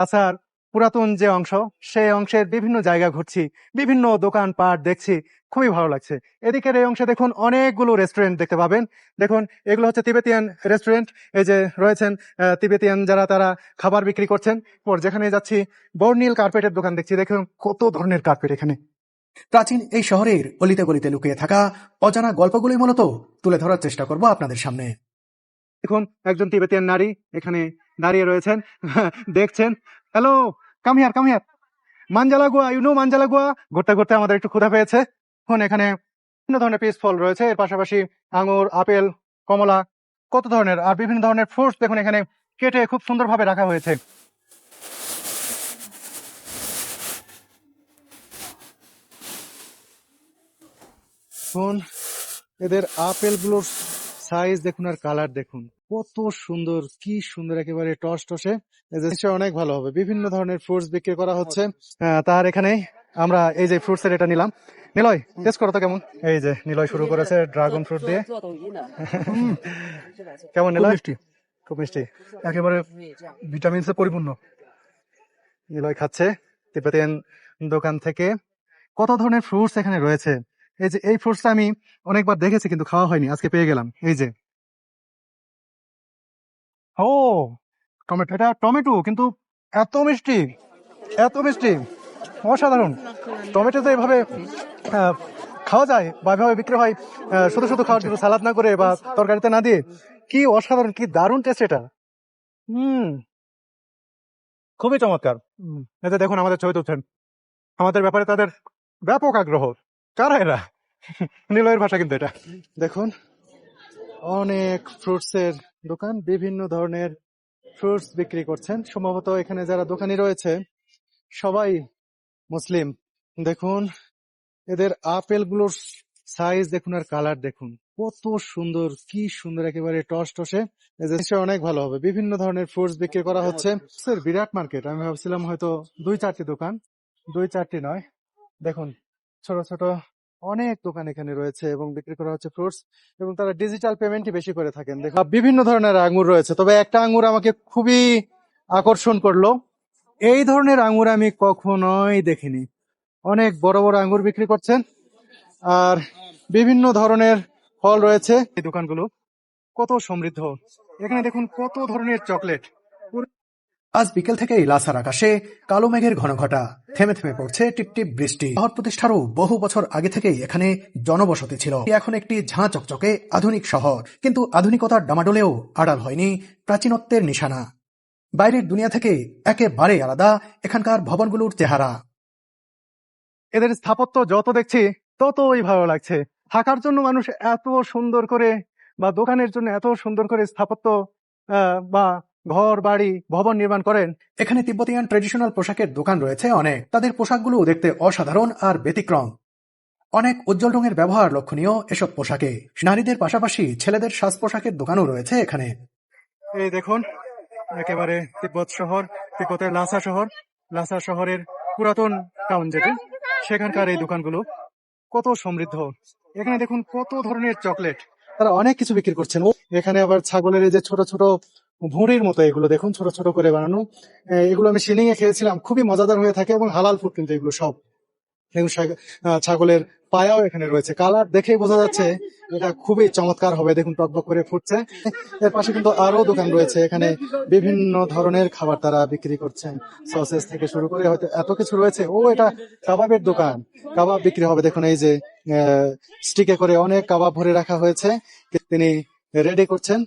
আসার পুরাতন যে অংশ, সেই অংশের বিভিন্ন জায়গা ঘুরছি, বিভিন্ন দোকান পাট দেখছি, খুবই ভালো লাগছে। এদিকের এই অংশে দেখুন অনেকগুলো রেস্টুরেন্ট দেখতে পাবেন। দেখুন, এগুলো হচ্ছে তিবেতিয়ান রেস্টুরেন্ট এই যে রয়েছেন তিবেতিয়ান যারা তারা খাবার বিক্রি করছেন। পর যেখানে যাচ্ছি, বর্ণিল কার্পেটের দোকান দেখছি, দেখুন কত ধরনের কার্পেট এখানে। প্রাচীন এই শহরের অলিতে গলিতে লুকিয়ে থাকা অজানা গল্পগুলোই মূলত তুলে ধরার চেষ্টা করব আপনাদের সামনে। দেখুন, একজন তিবেতিয়ান নারী এখানে দাঁড়িয়ে রয়েছেন। দেখছেন? Hello come here come here মানজালাগুয়া you know মানজালাগুয়া ঘুরতে ঘুরতে আমাদের একটু ক্ষুধা পেয়েছে। এখন এখানে বিভিন্ন ধরনের পিস ফল রয়েছে। এর পাশাপাশি আঙুর, আপেল, কমলা, কত ধরনের? আর বিভিন্ন ধরনের ফ্রুটস দেখুন এখানে কেটে খুব সুন্দরভাবে রাখা হয়েছে। এদের আপেলগুলোর সাইজ দেখুন আর কালার দেখুন। কত সুন্দর কি সুন্দর একেবারে টস টসে। অনেক ভালো হবে। বিভিন্ন ধরনের ফ্রুটস বিক্রি করা হচ্ছে। তার এখানে আমরা এই যে ফ্রুটস এর এটা নিলাম। নিলয় টেস্ট করো তো কেমন? এই যে নিলয় শুরু করেছে ড্রাগন ফ্রুট দিয়ে। কেমন নিলয়? মিষ্টি। খুব মিষ্টি। একেবারে ভিটামিনসে পরিপূর্ণ। নিলয় খাচ্ছে। তিবেতিয়ান দোকান থেকে। কত ধরনের ফ্রুটস এখানে রয়েছে? এই যে, এই ফ্রুটসটা আমি অনেকবার দেখেছি কিন্তু খাওয়া হয়নি, আজকে পেয়ে গেলাম। এই যে। ও, টমেটো, এটা টমেটো, কিন্তু এত মিষ্টি এত মিষ্টি, অসাধারণ। টমেটো তো এভাবে খাওয়া যায় বা এভাবে বিক্রি হয় শুধু শুধু খাওয়ার জন্য সালাদ না করে বা তরকারিতে না দিয়ে, কি অসাধারণ, কি দারুণ টেস্ট এটা। হুম। খুবই চমৎকার। যে দেখুন, আমাদের ছবি তুলছেন। আমাদের ব্যাপারে তাদের ব্যাপক আগ্রহ। কারা এরা? নিলয়ের ভাষা কিন্তু এটা। দেখুন, অনেক ফ্রুটস এর দোকান, বিভিন্ন ধরনের ফ্রুটস বিক্রি করছেন। সম্ভবত এখানে যারা দোকানি রয়েছে, সবাই মুসলিম। দেখুন, এদের আপেলগুলোর সাইজ দেখুন আর কালার দেখুন। কত সুন্দর, কি সুন্দর একেবারে টস টসে। অনেক ভালো হবে। বিভিন্ন ধরনের ফ্রুটস বিক্রি করা হচ্ছে। স্যার বিরাট মার্কেট আমি ভাবছিলাম হয়তো দুই চারটি দোকান। দুই চারটি নয়। দেখুন, ছোট ছোট অনেক দোকান এখানে রয়েছে এবং বিক্রি করা হচ্ছে ফ্রুটস এবং তারা ডিজিটাল পেমেন্টই বেশি করে থাকেন। দেখুন বিভিন্ন ধরনের আঙ্গুর রয়েছে। তবে একটা আঙ্গুর আমাকে খুবই আকর্ষণ করল। এই ধরনের আঙ্গুর আমি কখনোই দেখিনি। অনেক বড় বড় আঙ্গুর বিক্রি করছেন আর বিভিন্ন ধরনের ফল রয়েছে এই দোকানগুলো। কত সমৃদ্ধ। এখানে দেখুন কত ধরনের চকলেট। আজ বিকেল থেকেই লাসার আকাশে কালো মেঘের ঘন ঘটা থেমে থেমে পড়ছে টিপটিপ বৃষ্টি। শহর প্রতিষ্ঠারও বহু বছর আগে থেকেই এখানে জনবসতি ছিল। এখন একটি ঝাঁ চকচকে আধুনিক শহর। কিন্তু আধুনিকতার ডামাডোলেও আড়াল হয়নি প্রাচীনত্বের নিশানা। বাইরের দুনিয়া থেকে একেবারে আলাদা এখানকার ভবনগুলোর চেহারা। এদের স্থাপত্য যত দেখছি, ততই ভালো লাগছে। থাকার জন্য মানুষ এত সুন্দর করে বা দোকানের জন্য এত সুন্দর করে স্থাপত্য বা ঘর বাড়ি ভবন নির্মাণ করেন। এখানে তিব্বতিয়ান ট্রেডিশনাল পোশাকের দোকান রয়েছে অনেক। তাদের পোশাকগুলো দেখতে অসাধারণ আর ব্যতিক্রম। অনেক উজ্জ্বল রঙের ব্যবহার লক্ষণীয় এসব পোশাকে। নারীদের পাশাপাশি ছেলেদের সাজ পোশাকের দোকানও রয়েছে এখানে। এই দেখুন, একেবারে তিব্বত শহর, তিব্বতের লাসা শহর, লাসা শহরের পুরাতন টাউন যেটি। সেখানকার এই দোকানগুলো কত সমৃদ্ধ। এখানে দেখুন কত ধরনের চকলেট তারা অনেক কিছু বিক্রি করছেন। এখানে আবার ছাগলের এই যে ছোট ছোট ভুঁড়ির মতো এগুলো। দেখুন, ছোট ছোট করে বানানো। এগুলো আমি সিলিং এ খেয়েছিলাম। খুবই মজাদার হয়ে থাকে এবং হালাল ফুড কিন্তু এগুলো সব। দেখুন ছাগলের পায়াও এখানে রয়েছে। কালার দেখেই বোঝা যাচ্ছে এটা খুবই চমৎকার হবে। দেখুন টকবক করে ফুটছে। এর পাশে কিন্তু আরও দোকান রয়েছে। এখানে বিভিন্ন ধরনের খাবার তারা বিক্রি করছেন। সসেস থেকে শুরু করে হয়তো এত কিছু রয়েছে। ও, এটা কাবাবের দোকান। কাবাব বিক্রি হবে। দেখুন, এই যে স্টিকে করে অনেক কাবাব ভরে রাখা হয়েছে। তিনি রেডি করছেন।